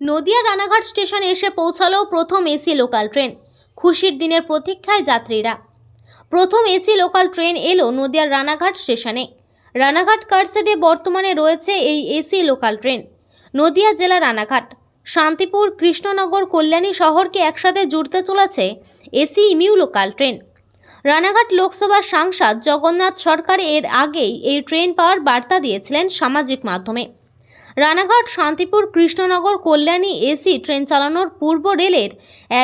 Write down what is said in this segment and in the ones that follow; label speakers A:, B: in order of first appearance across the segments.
A: নদিয়া রানাঘাট স্টেশনে এসে পৌঁছালো প্রথম এসি লোকাল ট্রেন। খুশির দিনের প্রতীক্ষায় যাত্রীরা। প্রথম এসি লোকাল ট্রেন এলো নদিয়ার রানাঘাট স্টেশনে। রানাঘাট কারসেডে বর্তমানে রয়েছে এই এসি লোকাল ট্রেন। নদিয়া জেলা রানাঘাট। শান্তিপুর, কৃষ্ণনগর, কল্যাণী শহরকে একসাথে জুড়তে চলেছে AC EMU local train. Ranaghat লোকসভার সাংসদ জগন্নাথ সরকার এর আগেই এই ট্রেন পাওয়ার বার্তা দিয়েছিলেন সামাজিক মাধ্যমে। রানাঘাট, শান্তিপুর, কৃষ্ণনগর, কল্যাণী এসি ট্রেন চালানোর পূর্ব রেলের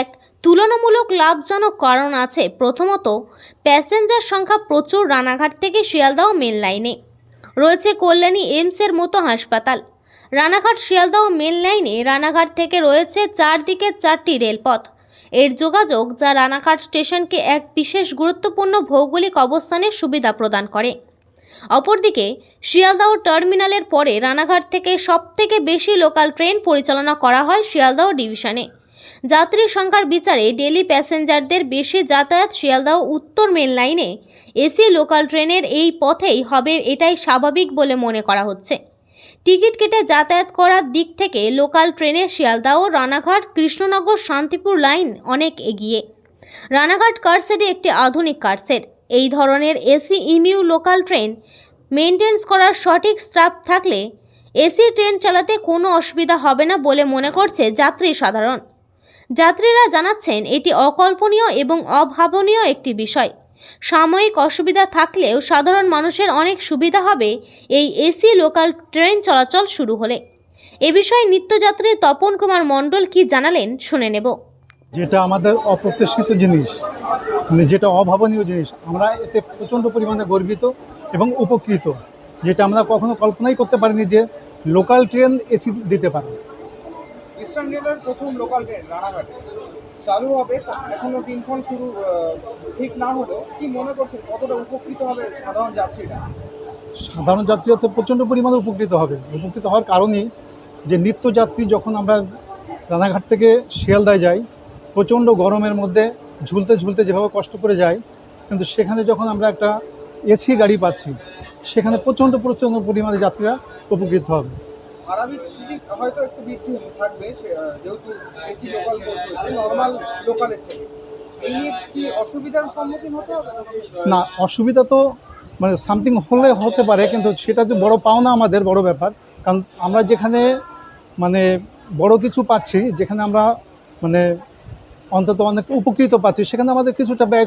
A: এক তুলনামূলক লাভজনক কারণ আছে। প্রথমত, প্যাসেঞ্জার সংখ্যা প্রচুর রানাঘাট থেকে শিয়ালদাহ মেন লাইনে। রয়েছে কল্যাণী এইমসের মতো হাসপাতাল। রানাঘাট, শিয়ালদাহ মেন লাইনে রানাঘাট থেকে রয়েছে চারদিকে চারটি রেলপথ। এর যোগাযোগ যা রানাঘাট স্টেশনকে এক বিশেষ গুরুত্বপূর্ণ ভৌগোলিক অবস্থানের সুবিধা প্রদান করে। অপরদিকে, শিয়ালদাহ টার্মিনালের পরে রানাঘাট থেকে সবথেকে বেশি লোকাল ট্রেন পরিচালনা করা হয় শিয়ালদাহ ডিভিশনে। যাত্রী সংখ্যার বিচারে ডেলি প্যাসেঞ্জারদের বেশি যাতায়াত শিয়ালদাহ উত্তর মেন লাইনে। এসি লোকাল ট্রেনের এই পথেই হবে এটাই স্বাভাবিক বলে মনে করা হচ্ছে। টিকিট কেটে যাতায়াত করার দিক থেকে লোকাল ট্রেনে শিয়ালদাহ, রানাঘাট, কৃষ্ণনগর, শান্তিপুর লাইন অনেক এগিয়ে। রানাঘাট কারসেডে একটি আধুনিক কারসেড। এই ধরনের AC, EMU, local train maintenance করার সঠিক স্টাফ থাকলে এসি ট্রেন চালাতে কোনো অসুবিধা হবে না বলে মনে করছে যাত্রী সাধারণ। যাত্রীরা জানাচ্ছেন, এটি অকল্পনীয় এবং অভাবনীয় একটি বিষয়। সাময়িক অসুবিধা থাকলেও সাধারণ মানুষের অনেক সুবিধা হবে এই এসি, লোকাল ট্রেন চলাচল শুরু হলে। এ বিষয়ে নিত্যযাত্রী তপন কুমার মণ্ডল কি জানালেন শুনে নেব।
B: যেটা আমাদের অপ্রত্যাশিত জিনিস যেটা অভাবনীয় জিনিস আমরা এতে প্রচণ্ড পরিমাণে গর্বিত এবং উপকৃত যেটা আমরা কখনো কল্পনাই করতে পারিনি যে লোকাল ট্রেন এসি দিতে পারে।
C: ইস্টার্ন রেলের প্রথম লোকাল ট্রেন রানাঘাটে। চালু হবে এখনও দিনক্ষণ শুরু ঠিক না হলেও কি মনে করছেন কতটা উপকৃত হবে সাধারণ যাত্রীরা?
B: সাধারণ যাত্রীরা তো প্রচণ্ড পরিমাণে উপকৃত হবে। উপকৃত হওয়ার কারণই যে নিত্যযাত্রী যখন আমরা রানাঘাট থেকে শিয়ালদায় যাই প্রচণ্ড গরমের মধ্যে ঝুলতে ঝুলতে যেভাবে কষ্ট করে যায় কিন্তু সেখানে যখন আমরা একটা এসি গাড়ি পাচ্ছি সেখানে প্রচণ্ড প্রচণ্ড পরিমাণে যাত্রীরা উপকৃত হবে।
C: হয়তো একটু থাকবে যেহেতু এসি লোকাল নর্মাল লোকালের থেকে। এই নিয়ে কি অসুবিধার সম্মুখীন হতে হবে?
B: না অসুবিধা তো মানে সামথিং হলে হতে পারে কিন্তু সেটা তো বড় পাওনা আমাদের বড় ব্যাপার। কারণ আমরা যেখানে মানে বড় কিছু পাচ্ছি যেখানে আমরা মানে অন্তত অনেক উপকৃত পাচ্ছি সেখানে আমাদের কিছুটা ব্যয়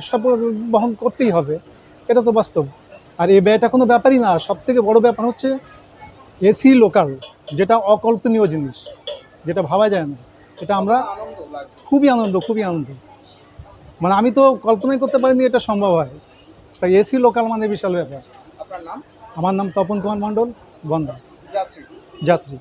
B: বহন করতেই হবে এটা তো বাস্তব। আর এই ব্যয়টা কোনো ব্যাপারই না সব থেকে বড় ব্যাপার হচ্ছে এসি লোকাল যেটা অকল্পনীয় জিনিস যেটা ভাবা যায় না এটা আমরা খুবই আনন্দ খুবই আনন্দ। মানে আমি তো কল্পনাই করতে পারিনি এটা সম্ভব হয়। তাই এসি লোকাল মানে বিশাল ব্যাপার। আমার নাম তপন কুমার মণ্ডল গন্ধা
C: যাত্রী।
B: যাত্রী।